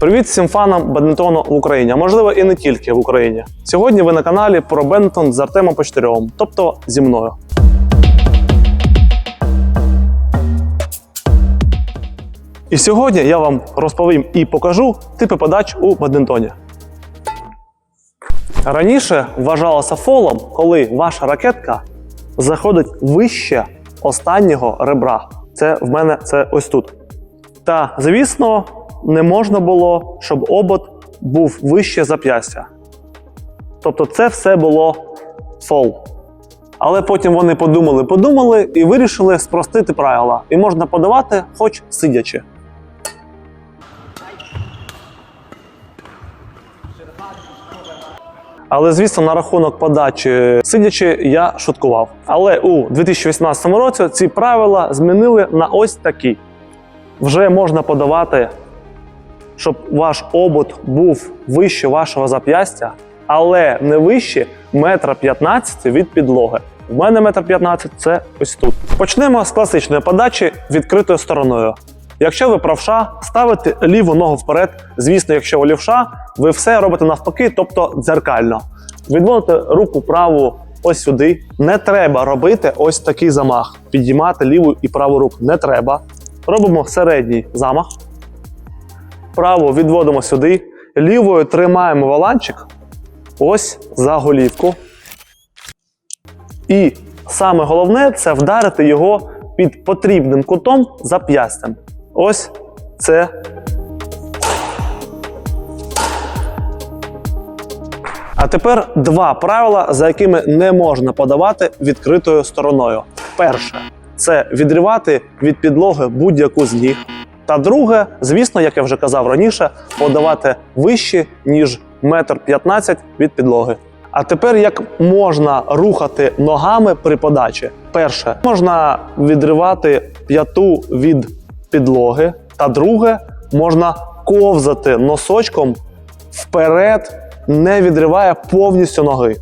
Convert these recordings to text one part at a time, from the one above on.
Привіт всім фанам бадмінтону в Україні, а можливо і не тільки в Україні. Сьогодні ви на каналі про бадмінтон з Артемом Почтарьовим, тобто зі мною. І сьогодні я вам розповім і покажу типи подач у бадмінтоні. Раніше вважалося фолом, коли ваша ракетка заходить вище останнього ребра. Це в мене це ось тут. Та, звісно, не можна було, щоб обод був вище зап'ястя. Тобто це все було фол. Але потім вони подумали, подумали і вирішили спростити правила. І можна подавати хоч сидячи. Але звісно, на рахунок подачі сидячи, я шуткував. Але у 2018 році ці правила змінили на ось такі: вже можна подавати, щоб ваш обод був вище вашого зап'ястя, але не вище метра 15 від підлоги. У мене метр 15 це ось тут. Почнемо з класичної подачі відкритою стороною. Якщо ви правша, ставите ліву ногу вперед. Звісно, якщо ви лівша, ви все робите навпаки, тобто дзеркально. Відводите руку праву ось сюди. Не треба робити ось такий замах. Підіймати ліву і праву руку не треба. Робимо середній замах. Праву відводимо сюди. Лівою тримаємо валанчик ось за голівку. І саме головне це вдарити його під потрібним кутом зап'ястям. Ось це. А тепер два правила, за якими не можна подавати відкритою стороною. Перше це відривати від підлоги будь-яку з ніг. Та друге, звісно, як я вже казав раніше, подавати вище, ніж метр 15 від підлоги. А тепер як можна рухати ногами при подачі? Перше, можна відривати п'яту від підлоги, та друге, можна ковзати носочком вперед, не відриває повністю ноги.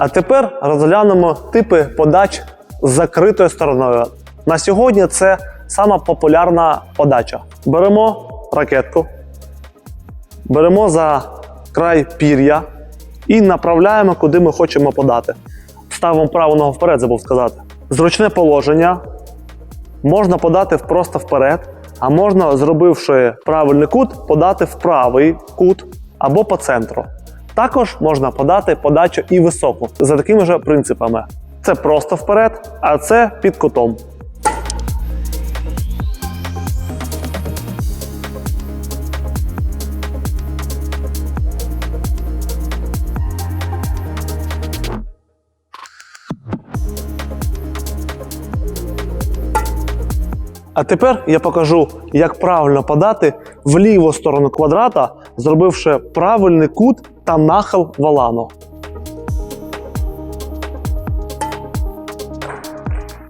А тепер розглянемо типи подач з закритою стороною. На сьогодні це сама популярна подача. Беремо ракетку, беремо за край пір'я і направляємо, куди ми хочемо подати. Ставимо праву ногу вперед, забув сказати. Зручне положення. Можна подати просто вперед, а можна, зробивши правильний кут, подати в правий кут або по центру. Також можна подати подачу і високу за такими ж принципами. Це просто вперед, а це під кутом. А тепер я покажу, як правильно подати в ліву сторону квадрата, зробивши правильний кут та нахил валану.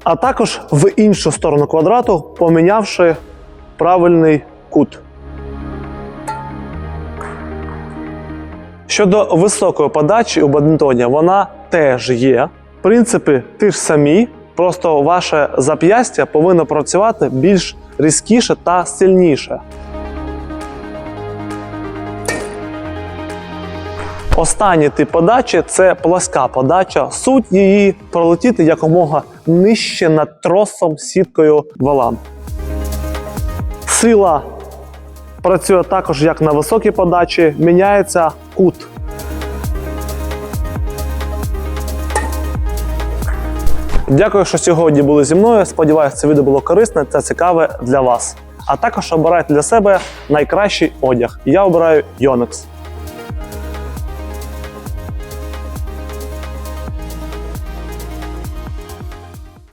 А також в іншу сторону квадрату, помінявши правильний кут. Щодо високої подачі у бадмінтоні, вона теж є. Принципи ті ж самі, просто ваше зап'ястя повинно працювати більш різкіше та сильніше. Останній тип подачі це плоска подача. Суть її пролетіти якомога нижче над тросом сіткою валан. Сила працює також як на високій подачі, міняється кут. Дякую, що сьогодні були зі мною. Сподіваюся, це відео було корисне та цікаве для вас. А також обирайте для себе найкращий одяг. Я обираю Yonex.